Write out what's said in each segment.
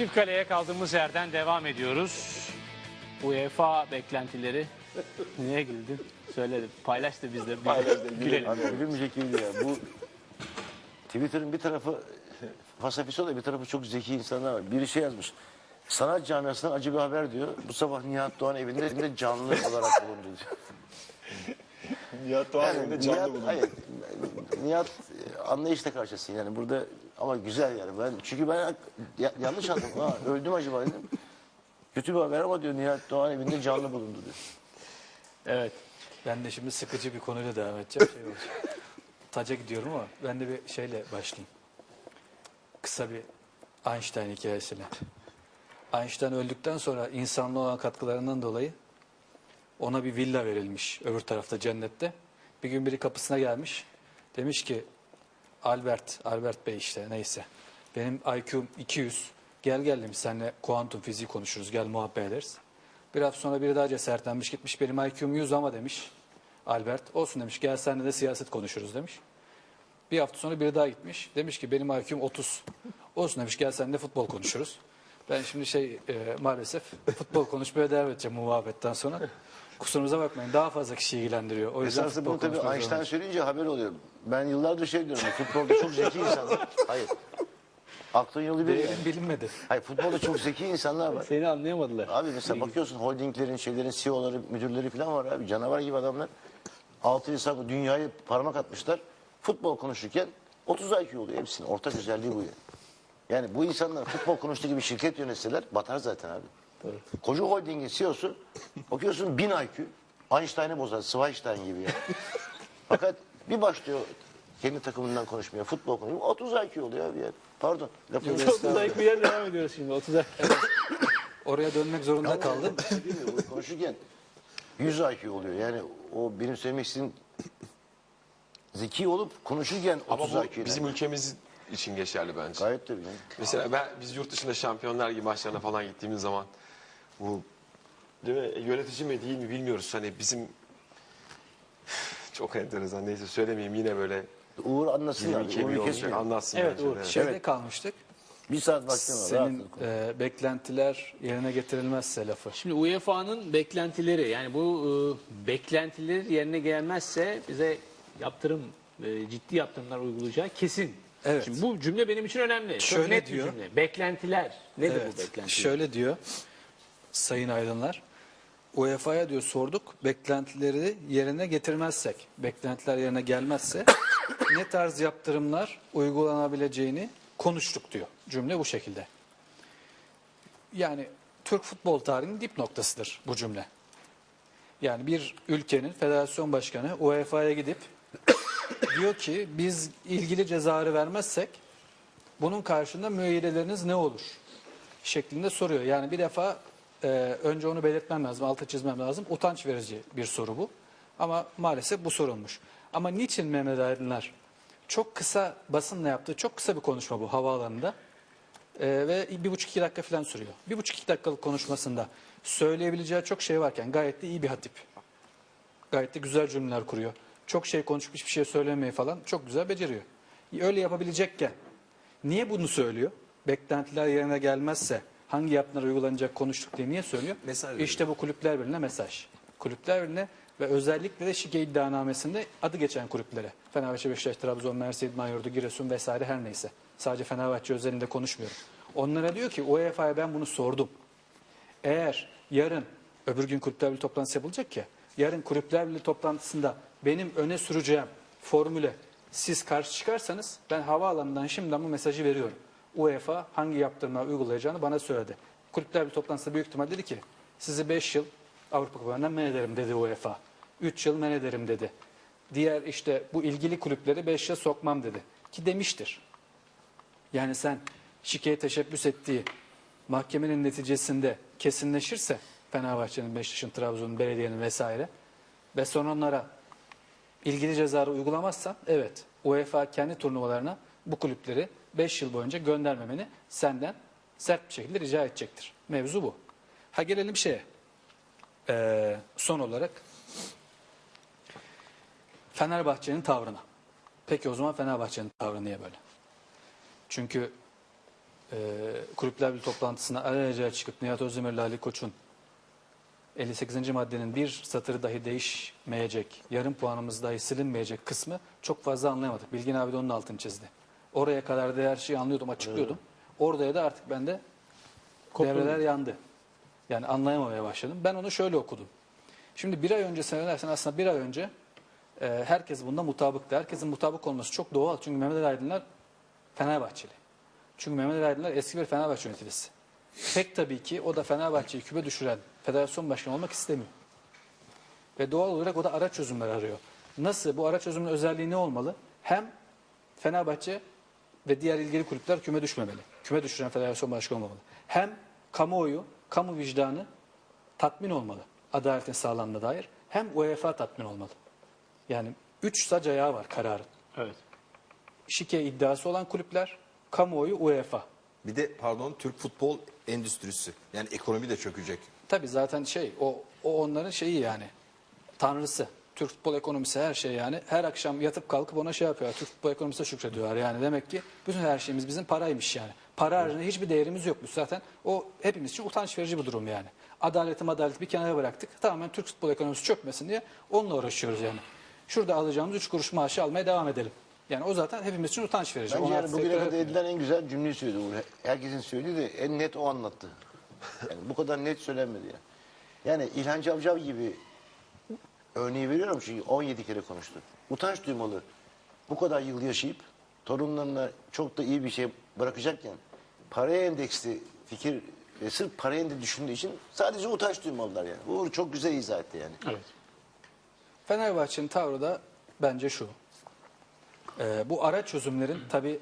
Çift kaleye kaldığımız yerden devam ediyoruz. UEFA beklentileri. Niye güldün? Söyle paylaş da biz de gülelim. Gülünmeyecek gibi değil ya. Bu Twitter'ın bir tarafı fasafisi oluyor, bir tarafı çok zeki insanlar var. Biri şey yazmış. Sanat camiasından acı bir haber diyor. Bu sabah Nihat Doğan evinde, evinde canlı olarak bulundu diyor. Nihat Doğan Yani evinde canlı Nihat, bulundu. hayır, Nihat e, anlayışla karşısın yani burada ama güzel yani ben çünkü ben ya- yanlış anladım ha öldüm acaba dedim. Kötü bir haber ama diyor Nihat Doğan evinde canlı bulundu diyor. Evet. Ben de şimdi sıkıcı bir konuyla devam edeceğim. Şey olacak. Taca gidiyorum ama ben de bir şeyle başlayayım. Kısa bir Einstein hikayesiyle. Einstein öldükten sonra insanlığa olan katkılarından dolayı ona bir villa verilmiş öbür tarafta cennette. Bir gün biri kapısına gelmiş. Demiş ki Albert, Albert Bey işte neyse. Benim IQ'm 200. Gel gel demiş seninle kuantum fiziği konuşuruz. Gel muhabbet ederiz. Bir hafta sonra biri daha cesaretlenmiş gitmiş. Benim IQ'm 100 ama demiş. Albert olsun demiş. Gel seninle de siyaset konuşuruz demiş. Bir hafta sonra biri daha gitmiş. Demiş ki benim IQ'm 30. Olsun demiş gel seninle futbol konuşuruz. Ben şimdi şey e, maalesef futbol konuşmaya devam edeceğim muhabbetten sonra. Kusurumuza bakmayın daha fazla kişi ilgilendiriyor. O yüzden Esası futbol bunu tabii Einstein zorundayım. söyleyince haber oluyor. Ben yıllardır şey diyorum. Futbolda çok zeki insanlar. Hayır. Aklın yolu bir yani. Değerim bilinmedi. Hayır futbolda çok zeki insanlar var. Seni anlayamadılar. Abi mesela bakıyorsun holdinglerin, şeylerin CEO'ları, müdürleri falan var abi. Canavar gibi adamlar. Altı insan dünyayı parmak atmışlar. Futbol konuşurken 30 IQ oluyor hepsinin. Ortak özelliği bu ya. Yani bu insanlar futbol konuştuğu gibi şirket yönetseler batar zaten abi. Koca holdingin CEO'su bakıyorsun 1000 IQ. Einstein'ı bozar. Schweinstein gibi ya. Fakat bir başlıyor kendi takımından konuşmaya, futbol konuşuyor. 30 IQ oluyor abi ya. Pardon. Lafını 30 dakika bir yer devam ediyoruz şimdi. 30 dakika. Oraya dönmek zorunda kaldım. Değil mi? Bu Konuşurken 100 IQ oluyor. Yani o benim söylemek istediğim zeki olup konuşurken Ama 30 bu IQ. bizim yani. ülkemiz için geçerli bence. Gayet tabii. canım. Mesela ben biz yurt dışında şampiyonlar gibi maçlarına falan gittiğimiz zaman bu değil mi yönetici mi değil mi bilmiyoruz. Hani bizim çok enteresan neyse söylemeyeyim yine böyle Uğur anlasın abi. kemiği Uğur'u olacak kesmiyor. anlatsın. Evet, bence Uğur. de. Şeyde Evet. kalmıştık. Bir saat vaktin var. Senin e, beklentiler yerine getirilmezse lafı. Şimdi UEFA'nın beklentileri yani bu e, beklentiler yerine gelmezse bize yaptırım e, ciddi yaptırımlar uygulayacağı kesin. Evet. Şimdi bu cümle benim için önemli. Çok Şöyle net bir diyor. cümle. Beklentiler. Nedir Evet, bu beklentiler? Şöyle diyor Sayın Aydınlar. UEFA'ya diyor sorduk beklentileri yerine getirmezsek, beklentiler yerine gelmezse ne tarz yaptırımlar uygulanabileceğini konuştuk diyor. Cümle bu şekilde. Yani Türk futbol tarihinin dip noktasıdır bu cümle. Yani bir ülkenin federasyon başkanı UEFA'ya gidip diyor ki biz ilgili cezarı vermezsek bunun karşında müeyyideleriniz ne olur? şeklinde soruyor. Yani bir defa e, önce onu belirtmem lazım, altı çizmem lazım. Utanç verici bir soru bu. Ama maalesef bu sorulmuş. Ama niçin Mehmet Aydınlar? Çok kısa basınla yaptığı çok kısa bir konuşma bu havaalanında. E, ve bir buçuk iki dakika falan sürüyor. Bir buçuk iki dakikalık konuşmasında söyleyebileceği çok şey varken gayet de iyi bir hatip. Gayet de güzel cümleler kuruyor. Çok şey konuşup hiçbir şey söylemeyi falan çok güzel beceriyor. Öyle yapabilecekken niye bunu söylüyor? Beklentiler yerine gelmezse hangi yaptırımlar uygulanacak konuştuk diye niye söylüyor? Mesaj veriyor. işte bu kulüpler birliğine mesaj. Kulüpler birliğine ve özellikle de şike iddianamesinde adı geçen kulüplere. Fenerbahçe, Beşiktaş, Trabzon, Mersin, İdman Yurdu, Giresun vesaire her neyse. Sadece Fenerbahçe özelinde konuşmuyorum. Onlara diyor ki UEFA'ya ben bunu sordum. Eğer yarın öbür gün kulüpler birliği toplantısı yapılacak ya. Yarın kulüpler birliği toplantısında benim öne süreceğim formüle siz karşı çıkarsanız ben havaalanından şimdiden bu mesajı veriyorum. UEFA hangi yaptırımlar uygulayacağını bana söyledi. Kulüpler birliği toplantısında büyük ihtimal dedi ki sizi 5 yıl Avrupa Kupası'ndan men ederim dedi UEFA. 3 yıl men ederim dedi. Diğer işte bu ilgili kulüpleri 5 yıl sokmam dedi. Ki demiştir. Yani sen şikeye teşebbüs ettiği mahkemenin neticesinde kesinleşirse Fenerbahçe'nin, Beşiktaş'ın, Trabzon'un, belediyenin vesaire ve son onlara ilgili cezayı uygulamazsan evet UEFA kendi turnuvalarına bu kulüpleri 5 yıl boyunca göndermemeni senden sert bir şekilde rica edecektir. Mevzu bu. Ha gelelim şeye. Ee, son olarak Fenerbahçe'nin tavrına. Peki o zaman Fenerbahçe'nin tavrı niye böyle? Çünkü e, kulüpler bir toplantısına alelacele çıkıp Nihat Özdemir'le Ali Koç'un 58. maddenin bir satırı dahi değişmeyecek, yarım puanımız dahi silinmeyecek kısmı çok fazla anlayamadık. Bilgin abi de onun altını çizdi. Oraya kadar da her şeyi anlıyordum, açıklıyordum. Oraya da artık bende devreler yandı. Yani anlayamamaya başladım. Ben onu şöyle okudum. Şimdi bir ay önce seyredersen aslında bir ay önce e, herkes bunda mutabıktı. Herkesin mutabık olması çok doğal. Çünkü Mehmet Ali Aydınlar Fenerbahçeli. Çünkü Mehmet Ali Aydınlar eski bir Fenerbahçe yöneticisi. Pek tabii ki o da Fenerbahçe'yi küme düşüren federasyon başkanı olmak istemiyor. Ve doğal olarak o da araç çözümler arıyor. Nasıl? Bu araç çözümün özelliği ne olmalı? Hem Fenerbahçe ve diğer ilgili kulüpler küme düşmemeli. Küme düşüren federasyon başkanı olmamalı. Hem kamuoyu, kamu vicdanı tatmin olmalı. Adaletin sağlandığına dair. Hem UEFA tatmin olmalı. Yani üç sac ayağı var kararın. Evet. Şike iddiası olan kulüpler, kamuoyu, UEFA. Bir de pardon Türk futbol endüstrisi. Yani ekonomi de çökecek. Tabii zaten şey o, o onların şeyi yani tanrısı. Türk futbol ekonomisi her şey yani. Her akşam yatıp kalkıp ona şey yapıyor. Türk futbol ekonomisine şükrediyorlar yani. Demek ki bütün her şeyimiz bizim paraymış yani. Para haricinde hiçbir değerimiz yokmuş zaten. O hepimiz için utanç verici bir durum yani. Adaleti madaleti bir kenara bıraktık. Tamamen Türk futbol ekonomisi çökmesin diye onunla uğraşıyoruz yani. Şurada alacağımız 3 kuruş maaşı almaya devam edelim. Yani o zaten hepimiz için utanç verici. Bence yani artık bugüne kadar etmiyor. edilen en güzel cümleyi söyledi Uğur. Herkesin söylediği de en net o anlattı. Yani bu kadar net söylenmedi ya. Yani İlhan Cavcav gibi örneği veriyorum çünkü 17 kere konuştu. Utanç duymalı. Bu kadar yıl yaşayıp torunlarına çok da iyi bir şey bırakacakken paraya endeksli fikir ve sırf paraya endeksli düşündüğü için sadece utanç duymalılar yani. Uğur çok güzel izah etti yani. Evet. Fenerbahçe'nin tavrı da bence şu. Ee, bu ara çözümlerin tabi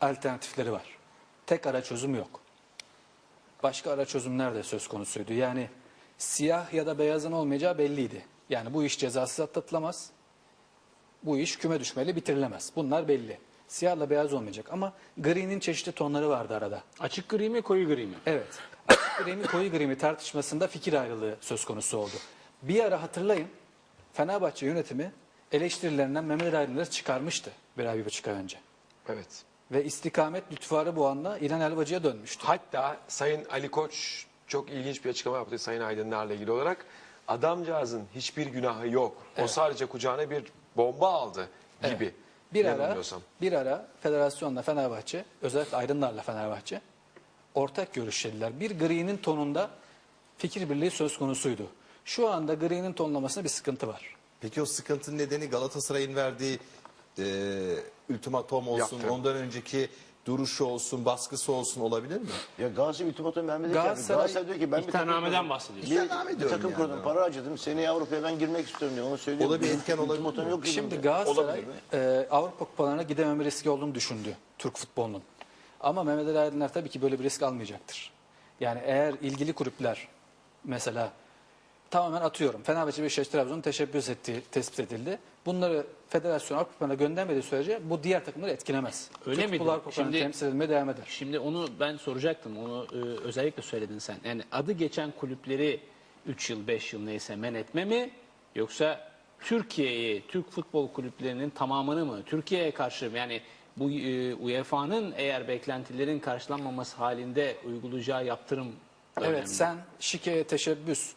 alternatifleri var. Tek ara çözüm yok. Başka ara çözümler de söz konusuydu. Yani siyah ya da beyazın olmayacağı belliydi. Yani bu iş cezasız atlatılamaz. Bu iş küme düşmeli bitirilemez. Bunlar belli. Siyahla beyaz olmayacak ama gri'nin çeşitli tonları vardı arada. Açık gri mi koyu gri mi? Evet. Açık gri mi koyu gri mi tartışmasında fikir ayrılığı söz konusu oldu. Bir ara hatırlayın Fenerbahçe yönetimi eleştirilerinden Mehmet Aydınlar'ı çıkarmıştı bir ay bir buçuk ay önce. Evet. Ve istikamet lütfarı bu anda İlhan Elvacı'ya dönmüştü. Hatta Sayın Ali Koç çok ilginç bir açıklama yaptı Sayın Aydınlar'la ilgili olarak. Adamcağızın hiçbir günahı yok. O sadece kucağına bir bomba aldı gibi. Bir ara, Yanılmıyorsam. bir ara federasyonla Fenerbahçe, özellikle Aydınlar'la Fenerbahçe ortak görüşlediler. Bir gri'nin tonunda fikir birliği söz konusuydu. Şu anda gri'nin tonlamasında bir sıkıntı var. Peki o sıkıntının nedeni Galatasaray'ın verdiği e, ultimatom olsun, Yaptı. ondan önceki duruşu olsun, baskısı olsun olabilir mi? Ya Galatasaray ultimatum vermedi. Galatasaray- Galatasaray diyor ki ben bir takım İhtarnameden kurdum. bahsediyorsun. Bir, İhtarname bir diyorum takım yani. kurdum, para harcadım. Seneye Avrupa'ya ben girmek istiyorum diyor. Onu söylüyor. O da bir etken olabilir Ultimatum mi? yok Şimdi elimde. Galatasaray e, Avrupa kupalarına gidememe riski olduğunu düşündü Türk futbolunun. Ama Mehmet Ali Aydınlar tabii ki böyle bir risk almayacaktır. Yani eğer ilgili kulüpler mesela tamamen atıyorum Fenerbahçe Beşiktaş Trabzon'un teşebbüs ettiği tespit edildi. Bunları federasyon Avrupa kupalarına göndermediği sürece bu diğer takımları etkilemez. Öyle Türk miydi? futbol Avrupa kupalarına Şimdi- temsil edilmeye devam eder. Şimdi onu ben soracaktım. Onu e, özellikle söyledin sen. Yani adı geçen kulüpleri 3 yıl 5 yıl neyse men etme mi? Yoksa Türkiye'yi, Türk futbol kulüplerinin tamamını mı? Türkiye'ye karşı? Yani bu e, UEFA'nın eğer beklentilerin karşılanmaması halinde uygulayacağı yaptırım da Evet önemli. sen şikeye teşebbüs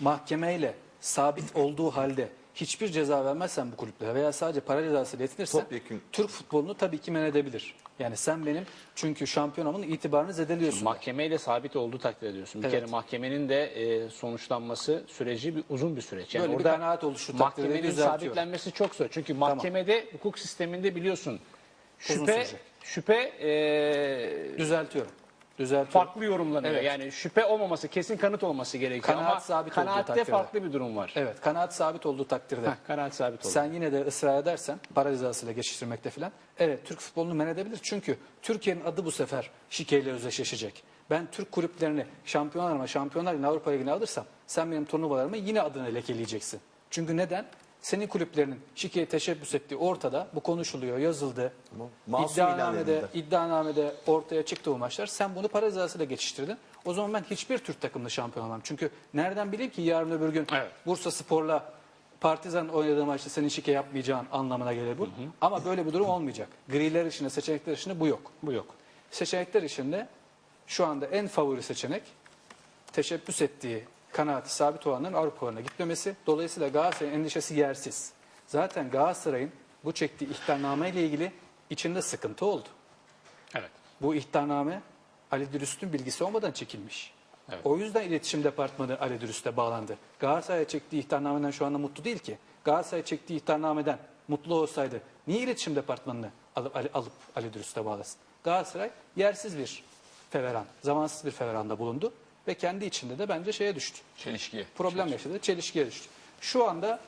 mahkemeyle sabit olduğu halde hiçbir ceza vermezsen bu kulüplere veya sadece para cezası yetinirsen Topyekün. Türk futbolunu tabii ki men edebilir. Yani sen benim çünkü şampiyonamın itibarını zedeliyorsun. Mahkemeyle sabit olduğu takdir ediyorsun. Bir Evet. kere mahkemenin de e, sonuçlanması süreci bir uzun bir süreç. Yani Böyle bir orada kanaat oluştu takdirde Mahkemenin sabitlenmesi çok zor. Çünkü mahkemede hukuk sisteminde biliyorsun şüphe sürecek. şüphe e, Düzeltiyorum. Düzeltiyorum. farklı yorumlanıyor. Evet. Yani şüphe olmaması, kesin kanıt olması gerekiyor Kanaat ama sabit olduğu kanaatte takdirde. farklı bir durum var. Evet kanaat sabit olduğu takdirde. Heh, kanaat sabit oldu. Sen yine de ısrar edersen para cezasıyla geçiştirmekte filan. Evet Türk futbolunu men edebilir. Çünkü Türkiye'nin adı bu sefer şikeyle özdeşleşecek. Ben Türk kulüplerini şampiyonlarıma, şampiyonlar Ligi'ne, Avrupa Ligi'ne alırsam sen benim turnuvalarımı yine adını lekeleyeceksin. Çünkü neden? Senin kulüplerinin şikeye teşebbüs ettiği ortada. Bu konuşuluyor, yazıldı. Masum ilan İddianamede, ortaya çıktı bu maçlar. Sen bunu para cezasıyla geçiştirdin. O zaman ben hiçbir Türk takımlı şampiyon olmam. Çünkü nereden bileyim ki yarın öbür gün Evet. Bursa Spor'la Partizan oynadığı maçta senin şike yapmayacağın anlamına gelir bu. Ama böyle bir durum olmayacak. Griler içinde, seçenekler içinde bu yok. Bu yok. Seçenekler içinde şu anda en favori seçenek teşebbüs ettiği kanaati sabit olanların Avrupa Kupalarına gitmemesi. Dolayısıyla Galatasaray'ın endişesi yersiz. Zaten Galatasaray'ın bu çektiği ihtarname ile ilgili içinde sıkıntı oldu. Evet. Bu ihtarname Ali Dürüst'ün bilgisi olmadan çekilmiş. Evet. O yüzden iletişim departmanı Ali Dürüst'e bağlandı. Galatasaray'a çektiği ihtarnameden şu anda mutlu değil ki. Galatasaray'a çektiği ihtarnameden mutlu olsaydı niye iletişim departmanını alıp Ali, alıp Ali Dürüst'e bağlasın? Galatasaray yersiz bir feveran, zamansız bir feveranda bulundu ve kendi içinde de bence şeye düştü. Çelişkiye. Problem yaşadı, çelişkiye düştü. Şu anda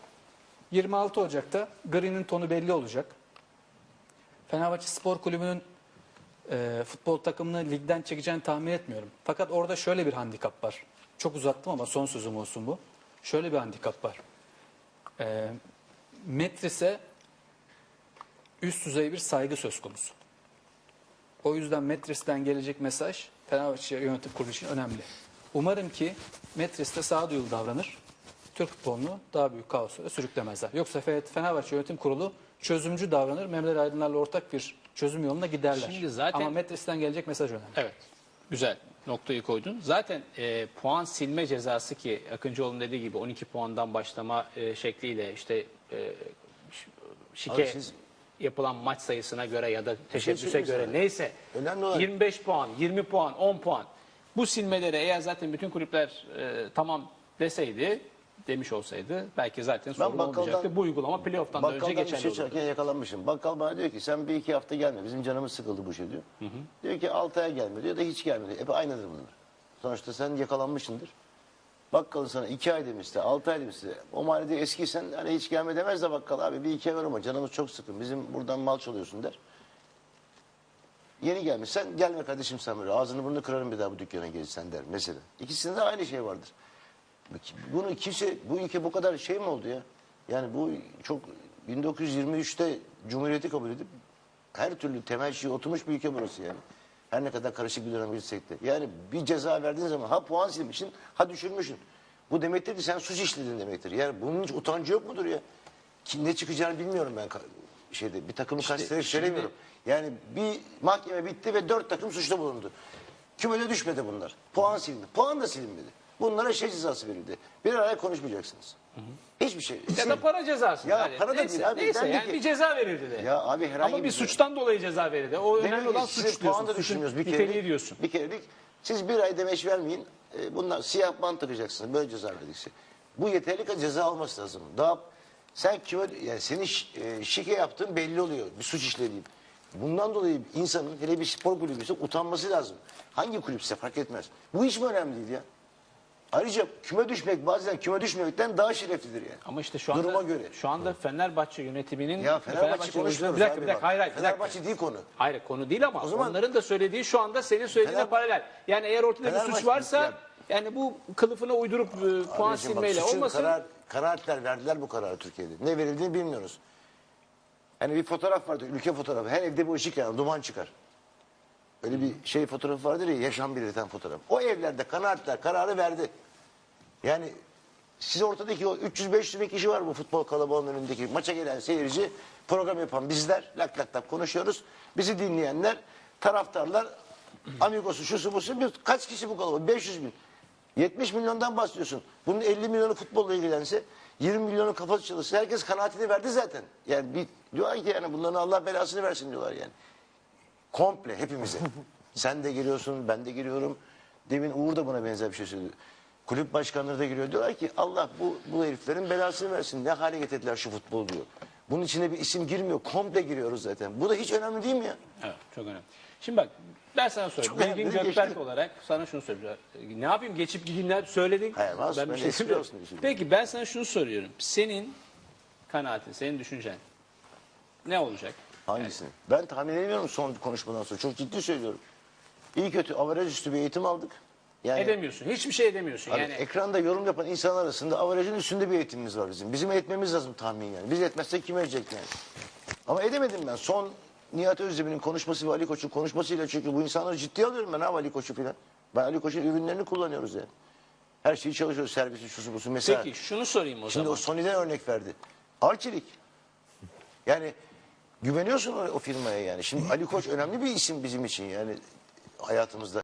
26 Ocak'ta Green'in tonu belli olacak. Fenerbahçe Spor Kulübü'nün e, futbol takımını ligden çekeceğini tahmin etmiyorum. Fakat orada şöyle bir handikap var. Çok uzattım ama son sözüm olsun bu. Şöyle bir handikap var. E, Metris'e üst düzey bir saygı söz konusu. O yüzden Metris'ten gelecek mesaj Fenerbahçe yönetim kurulu için önemli. Umarım ki Metris de sağduyulu davranır. Türk futbolunu daha büyük kaosa sürüklemezler. Yoksa Fe- Fenerbahçe yönetim kurulu çözümcü davranır. Mehmet Aydınlar'la ortak bir çözüm yoluna giderler. Şimdi zaten- Ama Metris'ten gelecek mesaj önemli. Evet. Güzel noktayı koydun. Zaten e, puan silme cezası ki Akıncıoğlu'nun dediği gibi 12 puandan başlama e, şekliyle işte e, şike siz- yapılan maç sayısına göre ya da teşebbüse söyleyeyim göre sana. neyse Önemli olan- 25 puan, 20 puan, 10 puan bu silmelere eğer zaten bütün kulüpler e, tamam deseydi demiş olsaydı belki zaten sorun bakkaldan- olmayacaktı. Bu uygulama playoff'tan da önce Bakkaldan bir geçerli şey olurdu. çalarken yakalanmışım. Bakkal bana diyor ki sen bir iki hafta gelme. Bizim canımız sıkıldı bu şey diyor. Diyor ki altı ay gelme diyor da hiç gelmedi. Hep aynıdır bunlar. Sonuçta sen yakalanmışsındır. Bakkalın sana iki ay demişti, altı ay demişti. O mahallede eskiysen hani hiç gelme demez de bakkal abi bir iki ay var ama canımız çok sıkın. Bizim buradan mal çalıyorsun der. Yeni gelmişsen gelme kardeşim sen böyle ağzını burnunu kırarım bir daha bu dükkana gelirsen der mesela. İkisinde de aynı şey vardır. Bunu kimse bu ülke bu kadar şey mi oldu ya? Yani bu çok 1923'te Cumhuriyeti kabul edip her türlü temel şey oturmuş bir ülke burası yani. Her ne kadar karışık bir dönem geçsek de. Yani bir ceza verdiğin zaman ha puan silmişsin ha düşürmüşsün. Bu demektir ki sen suç işledin demektir. Yani bunun hiç utancı yok mudur ya? Ki ne çıkacağını bilmiyorum ben şeyde bir takımı kastederek söylemiyorum. Yani bir mahkeme bitti ve dört takım suçlu bulundu. Kümede düşmedi bunlar. Puan silindi. Puan da silinmedi. Bunlara şey cezası verildi. Bir araya konuşmayacaksınız. Hiçbir şey. Ya da para cezası. Ya Yani para da neyse, değil abi. Neyse de yani ki- bir ceza verildi de. Ya abi herhangi Ama bir bir- suçtan dolayı ceza verildi. O önemli Demek ki olan suç diyorsun. puan da düşünmüyoruz. Bir kerelik, diyorsun. bir kerelik siz bir ay demeç vermeyin. E, bunlar siyah bant takacaksınız. Böyle ceza verdikse. Bu yeterli kadar ceza olması lazım. Daha sen kime yani senin e, şike yaptığın belli oluyor. Bir suç işlediğin. Bundan dolayı insanın hele bir spor kulübüyse utanması lazım. Hangi kulüpse fark etmez. Bu hiç mi önemli değil ya? Ayrıca küme düşmek bazen küme düşmemekten daha şereflidir yani. Ama işte şu anda Duruma göre. şu anda Fenerbahçe yönetiminin Ya Fenerbahçe oyuncuları- konuşmuyoruz bir dakika bir dakika hayır hayır bir dakika. Fenerbahçe değil konu. Hayır konu değil ama O zaman- onların da söylediği şu anda senin söylediğine Fener- paralel. Yani eğer ortada bir suç Fenerbahçe- varsa Ya- yani bu kılıfına uydurup e, puan Abicim bak, silmeyle suçun olmasın. Karar, kanaatler verdiler bu kararı Türkiye'de. Ne verildiğini bilmiyoruz. Hani bir fotoğraf vardı, ülke fotoğrafı. Her evde bu ışık yanar, duman çıkar. Öyle bir şey fotoğrafı vardır ya, yaşam belirten fotoğraf. O evlerde kanaatler kararı verdi. Yani siz ortadaki o 300-500 bin kişi var bu futbol kalabalığının önündeki maça gelen seyirci, program yapan bizler, lak lak lak konuşuyoruz. Bizi dinleyenler, taraftarlar, amigosu, şusu busu, bir, kaç kişi bu kalabalık? 500 bin. 70 milyondan bahsediyorsun. Bunun 50 milyonu futbolla ilgilense, 20 milyonu kafası çalışsa herkes kanaatini verdi zaten. Yani bir diyorlar ki yani bunların Allah belasını versin diyorlar yani. Komple hepimize. Sen de giriyorsun, ben de giriyorum. Demin Uğur da buna benzer bir şey söyledi. Kulüp başkanları da giriyor. Diyorlar ki Allah bu, bu heriflerin belasını versin. Ne hale getirdiler şu futbol diyor. Bunun içine bir isim girmiyor. Komple giriyoruz zaten. Bu da hiç önemli değil mi ya? Evet çok önemli. Şimdi bak ben sana sorayım. Çok Bilgin önemli, Gökberk geçti. olarak sana şunu söyleyeceğim. Ne yapayım geçip gideyim der söyledin. Hayır, Mahsus, ben bir şey espri olsun Peki ben sana şunu soruyorum. Senin kanaatin, senin düşüncen ne olacak? Hangisini? Ben tahmin edemiyorum son konuşmadan sonra. Çok ciddi söylüyorum. İyi kötü averaj üstü bir eğitim aldık. Yani Edemiyorsun. Hiçbir şey edemiyorsun. Abi yani ekranda yorum yapan insanlar arasında averajın üstünde bir eğitimimiz var bizim. Bizim etmemiz lazım tahmin yani. Biz etmezsek kim edecek yani? Ama edemedim ben. Son Nihat Özdemir'in konuşması ve Ali Koç'un konuşmasıyla çünkü bu insanları ciddiye alıyorum ben abi Ali Koç'u filan. Ben Ali Koç'un ürünlerini kullanıyoruz yani. Her şeyi çalışıyoruz. Servisi, şusu, busu. Mesela peki şunu sorayım o şimdi zaman. o Sony'den örnek verdi. Arçelik. Yani güveniyorsun o, o firmaya yani. Şimdi Ali Koç önemli bir isim bizim için yani hayatımızda.